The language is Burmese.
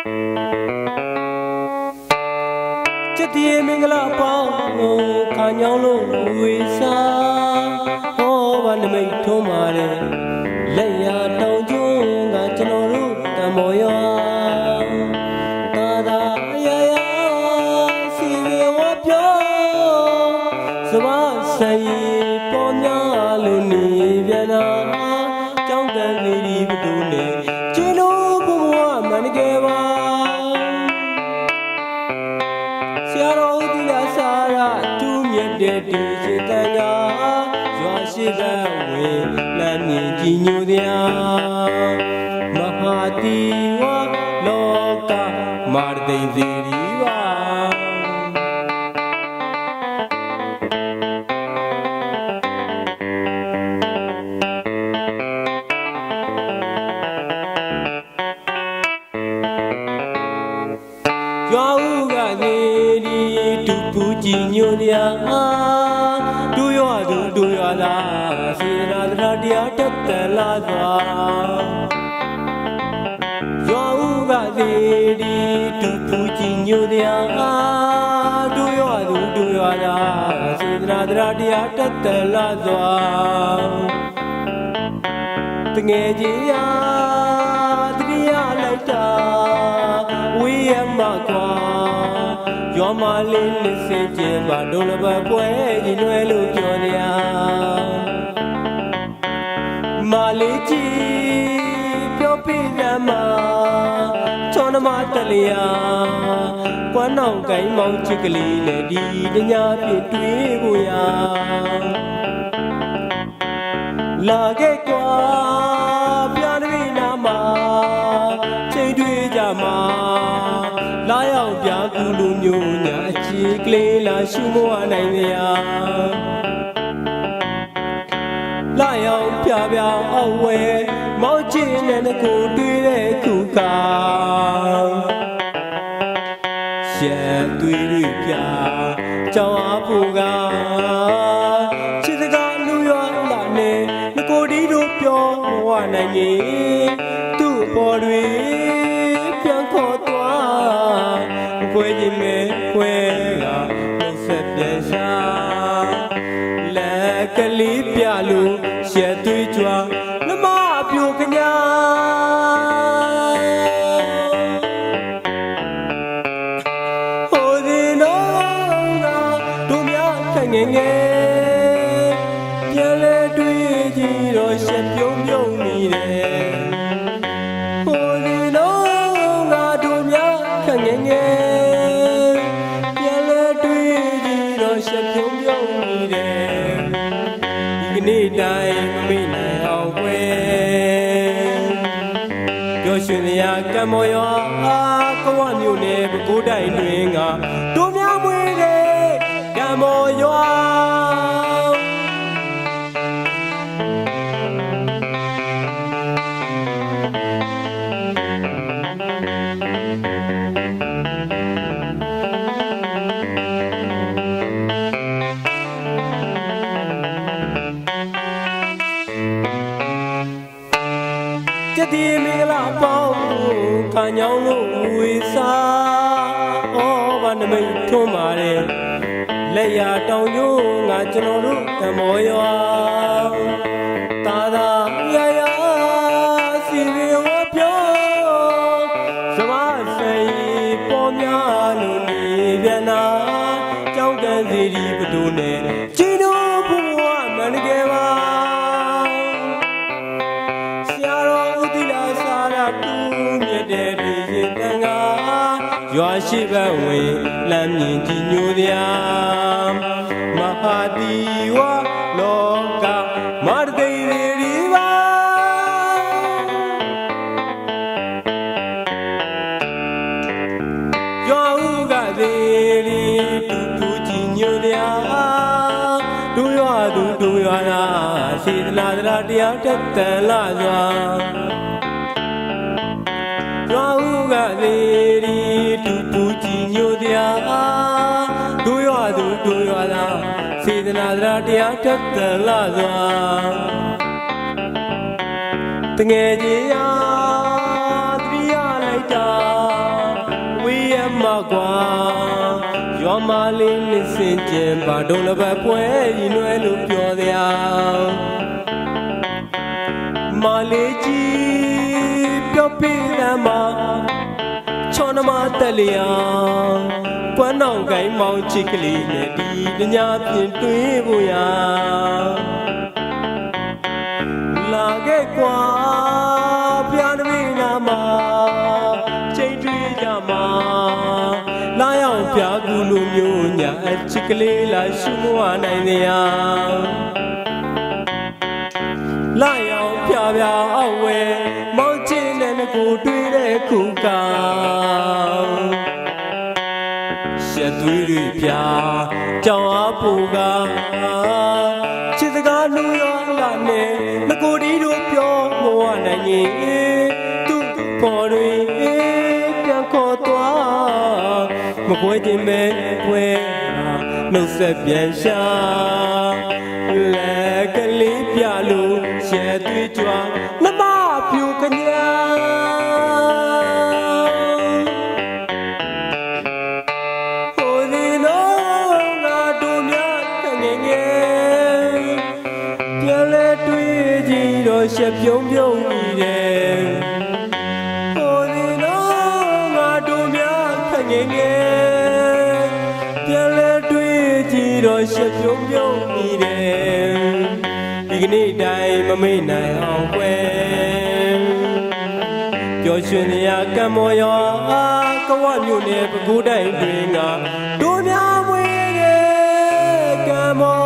จิตติมิงละป้องခါညောင်းလို့ဝေစာဟောပါနမိတ်ထုံးပါတယ်လက်ရတောင်ကျွန်းကကျွန်တော်တို့တံမော်ရော မြင်ကြည်ညိုသည်မဟာတိ သူတူရွာလားစေနာတရားတရားတက်တန်လာစွာရွာဦးကသေးဒီတူပူကြည်ညိုတရားဒူရွာသူဒူရွာရာစေတနာတရားတရားတက်တလာစွာတငယ်ကြီးရာတတိယလိုက်တာဝေးရမကွာရွာမလေးလက်စင်ကျင်းပါဒုလဘပွဲကြီးလွယ် မှာချောနမတလျာကွမ်းအောင်ကိုင်းမောင်ချစ်ကလေးနဲ့ဒီတညာပြည့်တွေ့ဖို့ရာလာခဲ့ကွာပြာတွေနာမှာချိန်တွေ့ကြမှာလာရောက်ပြကူလူမျိုးညာအချီကလေးလာရှုမဝနိုင်ရလာရောက်ပြပြအောက်ဝဲ မောက်ချင်တဲ့ကိုတွေ့တဲ့ခုကရှက်သွေးတွေပြကြောင်အားပူကချစ်စကားလူရောလာနေကိုဒီတို့ပြောဝနိုင်ရင်သူ့အပေါ်တွေပြန်ခေါ်သွားကိုယ်ကြီးမဲခွဲကနှုတ်ဆက်ပြန်ရှာလက်ကလေးပြလို့ရှက်သွေး ငယ်ငယ်ပြန်လဲတွေ့ကြည့်တော့ရှက်ပြုံးပြုံးနေတယ်ဟိုဒီနောကတို့များခငယ်ငယ်ပြန်လဲတွေ့ကြည့်တော့ရှက်ပြုံးပြုံးနေတယ်ဒီကနေ့တိုင်းမမေ့နိုင်အောင်ွယ်ပြောရှင်ရာကံမောရောအားကဝမြို့နယ်ပဲကိုးတိုင်တွင်ကတို့များမွေတဲ့ကံ မောရွာကျက်တီမင်္ဂလာပေါင်းခါညောင်းလို့ဝေစားဩဘာနမိတ်ထွန်းပါတယ် လက်ရတောင်ညိုးငါကျွန်တော်တို့ဓမ္မောရွာသာသာရာရာစီရေဝပြောစမဆိုင်ပေါ်များလို့နေပြန်နာကြောင်းတန်စီဒီဘဒုနဲ့ကျင်းတို့ဘုရားမန္တကယ်ပါဆရာတော်ဦးတိလာစာရတူမြတ်တဲ့ဒီရင်တန်ကရွာရှိဘဝင်လမ်းမြင်ကြည်ညိုသည် သူဒူရွာနာစေတနာတရားတရားတက်တန်လာစွာရွာဦးကသေးရီတူတူကြည်ညိုသည်ဒူရွာသူဒူရွာနာစေတနာတရားတရားတက်တန်လာစွာတငယ်ကြီးရာတရိ မကွာရွာမလေးလင်းစင်ကျင်ပါဒုံလဘပွဲရင်ွယ်လို့ပြောသည်မလေးကြီးပြောပြလမ်းမှာချောနမတက်လျာကွမ်းနောင်ကိုင်းမောင်ချစ်ကလေးနဲ့ဒီပညာပြင်တွေးဖို့ရာလာခဲ့ကွာ လိုမျိုးညာအချစ်ကလေးလာရှုမဝနိုင်သည်ယာလာရောက်ပြပြအောက်ဝဲမောင်ချင်းနဲ့ငကိုတွေ့တဲ့ခုကရှက်သွေးတွေပြကြောင်အားပူကချစ်စကားလူရောလာနဲ့ငကိုဒီတို့ပြောမဝနိုင်ရင်သူ့ပေါ်တွေပြန် ခေါ်သွားမကွဲခြင်းပဲကွဲနှုတ်ဆက်ပြန်ရှာလက်ကလေးပြလို့ရှဲသွေးကြွား ရှက်ပြုံးပြုံးမိတယ်ဒီကနေ့တိုင်းမမေ့နိုင်အောင်ွယ်ပျော်ရွှင်ရာကံမော်ရွာကဝမြို့နယ်ပဲခူးတိုင်းတွင်ကတို့များဝေးတဲ့ကံမော်